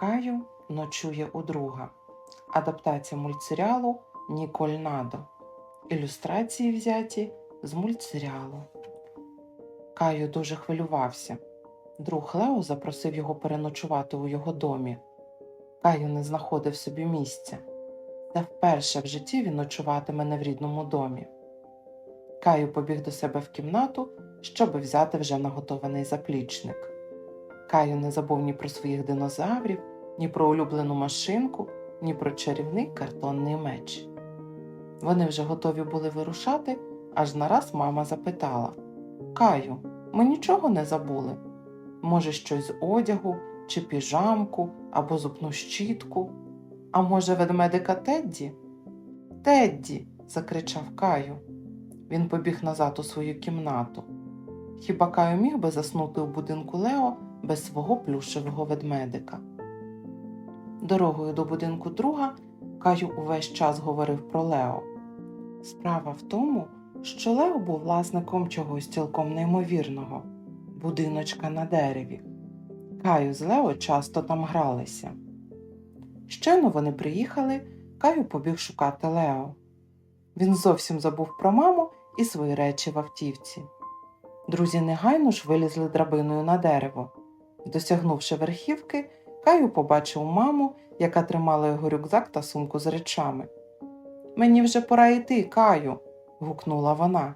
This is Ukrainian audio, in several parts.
Каю ночує у друга. Адаптація мультсеріалу Ніколь Надо. Ілюстрації взяті з мультсеріалу. Каю дуже хвилювався. Друг Лео запросив його переночувати у його домі. Каю не знаходив собі місця. Та вперше в житті він ночуватиме не в рідному домі. Каю побіг до себе в кімнату, щоб взяти вже наготований заплічник. Каю не забув ні про своїх динозаврів, ні про улюблену машинку, ні про чарівний картонний меч. Вони вже готові були вирушати, аж нараз мама запитала Каю, ми нічого не забули? Може, щось з одягу, чи піжамку, або зубну щітку? А може, ведмедика Тедді? Тедді. закричав Каю. Він побіг назад у свою кімнату. Хіба Каю міг би заснути у будинку Лео без свого плюшевого ведмедика? Дорогою до будинку друга Каю увесь час говорив про Лео. Справа в тому, що Лео був власником чогось цілком неймовірного будиночка на дереві. Каю з Лео часто там гралися. Щойно вони приїхали, Каю побіг шукати Лео. Він зовсім забув про маму і свої речі в автівці. Друзі негайно ж вилізли драбиною на дерево. Досягнувши верхівки, Каю побачив маму, яка тримала його рюкзак та сумку з речами. Мені вже пора йти, Каю, гукнула вона.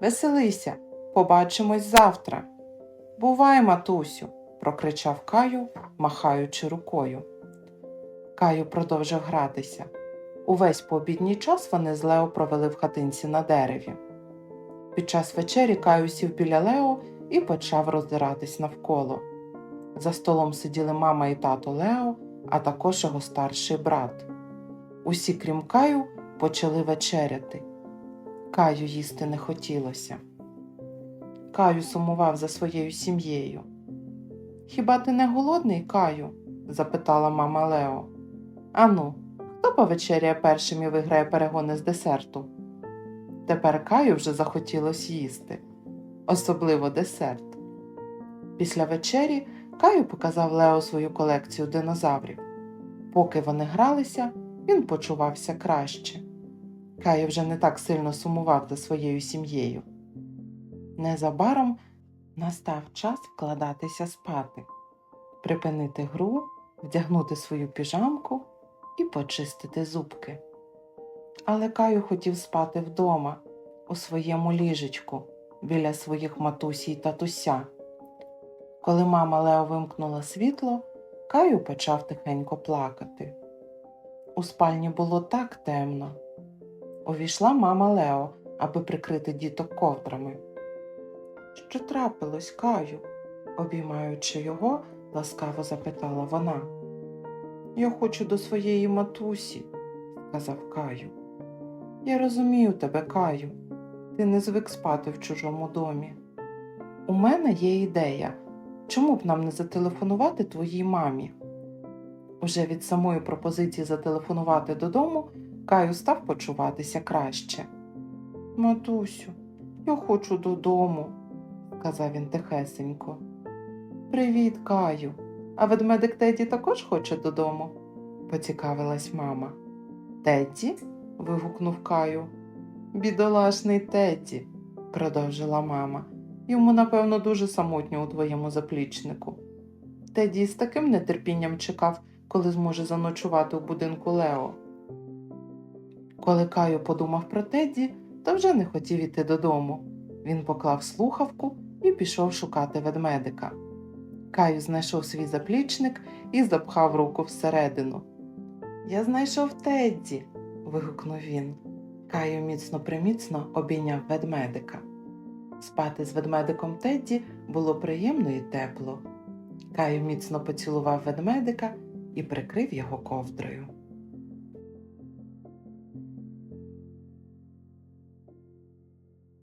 Веселися, побачимось завтра. Бувай, матусю, прокричав Каю, махаючи рукою. Каю продовжив гратися. Увесь пообідній час вони з Лео провели в хатинці на дереві. Під час вечері Каю сів біля Лео і почав роздиратись навколо. За столом сиділи мама і тато Лео, а також його старший брат. Усі, крім Каю, почали вечеряти. Каю їсти не хотілося. Каю сумував за своєю сім'єю. Хіба ти не голодний, Каю? запитала мама Лео. Ану, хто повечеряє першим і виграє перегони з десерту? Тепер Каю вже захотілось їсти, особливо десерт. Після вечері Каю показав Лео свою колекцію динозаврів. Поки вони гралися, він почувався краще. Каю вже не так сильно сумував за своєю сім'єю. Незабаром настав час вкладатися спати, припинити гру, вдягнути свою піжамку і почистити зубки. Але Каю хотів спати вдома, у своєму ліжечку, біля своїх матусі й татуся. Коли мама Лео вимкнула світло, Каю почав тихенько плакати. У спальні було так темно. Увійшла мама Лео, аби прикрити діток ковдрами. Що трапилось, Каю? обіймаючи його, ласкаво запитала вона. Я хочу до своєї матусі, сказав Каю. Я розумію тебе, Каю. Ти не звик спати в чужому домі. У мене є ідея, чому б нам не зателефонувати твоїй мамі? Уже від самої пропозиції зателефонувати додому Каю став почуватися краще. Матусю, я хочу додому, сказав він тихесенько. Привіт, Каю. А ведмедик Теді також хоче додому? поцікавилась мама. Теді? вигукнув Каю. Бідолашний Теді, продовжила мама. Йому, напевно, дуже самотньо у твоєму заплічнику. Теді з таким нетерпінням чекав, коли зможе заночувати у будинку Лео. Коли Каю подумав про Тедді, то вже не хотів іти додому. Він поклав слухавку і пішов шукати ведмедика. Каю знайшов свій заплічник і запхав руку всередину. Я знайшов Тедді. вигукнув він. Каю міцно приміцно обійняв ведмедика. Спати з ведмедиком Тедді було приємно і тепло. Каю міцно поцілував ведмедика і прикрив його ковдрою.